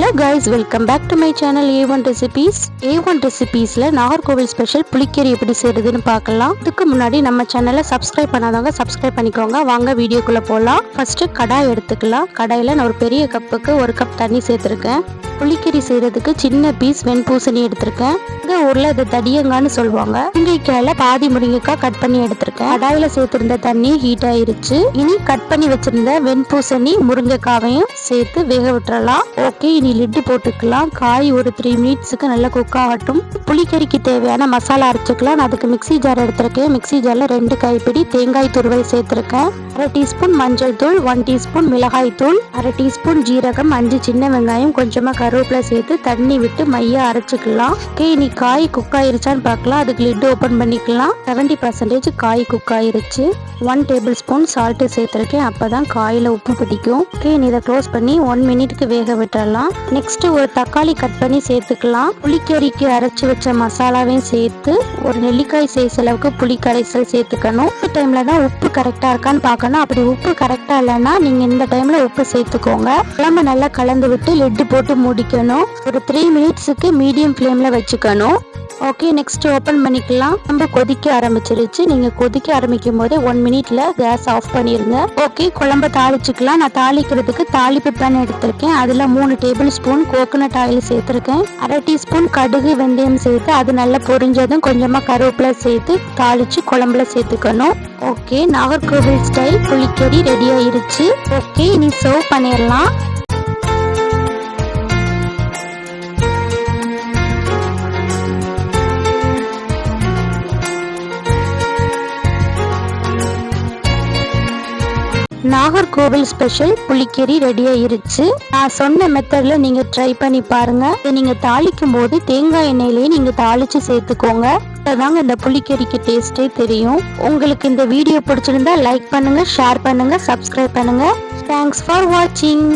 de guys welcome back to my channel A one recipes A one ரெசிபீஸில் Nagercoil special புளிக்கறி எப்படி செய்யறதுன்னு பார்க்கலாம். இதுக்கு முன்னாடி நம்ம சேனலை சப்ஸ்கிரைப் பண்ணாதவங்க சப்ஸ்கிரைப் பண்ணிக்கோங்க. வாங்க வீடியோக்குள்ளே போகலாம் ஃபர்ஸ்ட் கடாய் எடுத்துக்கலாம். கடாயில் நான் ஒரு பெரிய கப்புக்கு ஒரு கப் தண்ணி சேர்த்துருக்கேன். புளிக்கறி செய்யறதுக்கு சின்ன பீஸ் வெண்பூசணி எடுத்திருக்கேன். எங்க ஊரில் இது தடியங்கான்னு சொல்லுவாங்க. முருங்கைக்காயில் பாதி முருங்கைக்காய் கட் பண்ணி எடுத்திருக்கேன். கடாயில சேர்த்துருந்த தண்ணி ஹீட் ஆயிருச்சு. இனி கட் பண்ணி வச்சிருந்த வெண்பூசணி முருங்கைக்காவையும் சேர்த்து வேக விட்டுறலாம். ஓகே இனி லிட்டு போட்டுக்கலாம். காய் ஒரு த்ரீ மினிட்ஸுக்கு நல்லா குக் ஆகட்டும். புளிக்கறிக்கு தேவையான மசாலா அரைச்சிக்கலாம். நான் அதுக்கு மிக்ஸி ஜார் எடுத்திருக்கேன். மிக்ஸி ஜாரில் ரெண்டு கைப்பிடி தேங்காய் துருவல் சேர்த்துருக்கேன். அரை டீஸ்பூன் மஞ்சள் தூள் ஒன் டீஸ்பூன் மிளகாய் தூள் அரை டீஸ்பூன் ஜீரகம் அஞ்சு சின்ன வெங்காயம் கொஞ்சமாக கருவேப்பிலை சேர்த்து தண்ணி விட்டு மையா அரைச்சிக்கலாம். ஓகே இனி காய் குக் ஆயிருச்சான்னு பார்க்கலாம். அதுக்கு லிட் ஓப்பன் பண்ணிக்கலாம். செவன்டி பர்சன்டேஜ் காய் குக் ஆயிருச்சு. ஒன் டேபிள் ஸ்பூன் சால்ட்டு சேர்த்துருக்கேன். அப்போ தான் காயில் உப்பு பிடிக்கும். ஓகே இனி இதை க்ளோஸ் பண்ணி ஒன் மினிட்க்கு வேக விட்டுறலாம். நெக்ஸ்ட் ஒரு தக்காளி கட் பண்ணி சேர்த்துக்கலாம். புளிக்கறிக்கு அரைச்சி வச்ச மசாலாவையும் சேர்த்து ஒரு நெல்லிக்காய் சைஸ் அளவுக்கு புளி கரைசல் சேர்த்துக்கணும். இந்த டைம்ல தான் உப்பு கரெக்டா இருக்கான்னு பார்க்கணும். அப்படி உப்பு கரெக்டா இல்லைன்னா நீங்க இந்த டைம்ல உப்பு சேர்த்துக்கோங்க. குழம்பு நல்லா கலந்து விட்டு லெட்டு போட்டு முடிக்கணும். ஒரு த்ரீ மினிட்ஸுக்கு மீடியம் ஃப்ளேம்ல வச்சுக்கணும். ஓகே நெக்ஸ்ட் ஓப்பன் பண்ணிக்கலாம். நம்ம கொதிக்க ஆரம்பிச்சிருச்சு. நீங்க கொதிக்க ஆரம்பிக்கும் போதே ஒன் மினிட்ல கேஸ் ஆஃப் பண்ணிருங்க. ஓகே குழம்ப தாளிச்சுக்கலாம். நான் தாளிக்கிறதுக்கு தாளிப்பு பேன் எடுத்திருக்கேன். அதுல மூணு டேபிள் ஸ்பூன் கோகோனட் ஆயில் சேர்த்திருக்கேன். அரை டீஸ்பூன் கடுகு வெந்தயம் சேர்த்து அது நல்லா பொரிஞ்சதும் கொஞ்சமா கருவேப்பிலை சேர்த்து தாளிச்சு குழம்புல சேர்த்துக்கணும். ஓகே நாகர்கோவில் ஸ்டைல் புளிக்கறி ரெடி ஆயிருச்சு. ஓகே இனி சர்வ் பண்ணிடலாம். நாகர்கோவில் ஸ்பெஷல் புளிக்கறி ரெடி ஆயிருச்சு. நான் சொன்ன மெத்தட்ல நீங்க ட்ரை பண்ணி பாருங்க. இதை நீங்க தாளிக்கும் போது தேங்காய் எண்ணெயிலேயே நீங்க தாளிச்சு சேர்த்துக்கோங்க. தாங்க இந்த புளிக்கறிக்கு டேஸ்டே தெரியும். உங்களுக்கு இந்த வீடியோ பிடிச்சிருந்தா லைக் பண்ணுங்க ஷேர் பண்ணுங்க சப்ஸ்கிரைப் பண்ணுங்க. தேங்க்ஸ் ஃபார் வாட்சிங்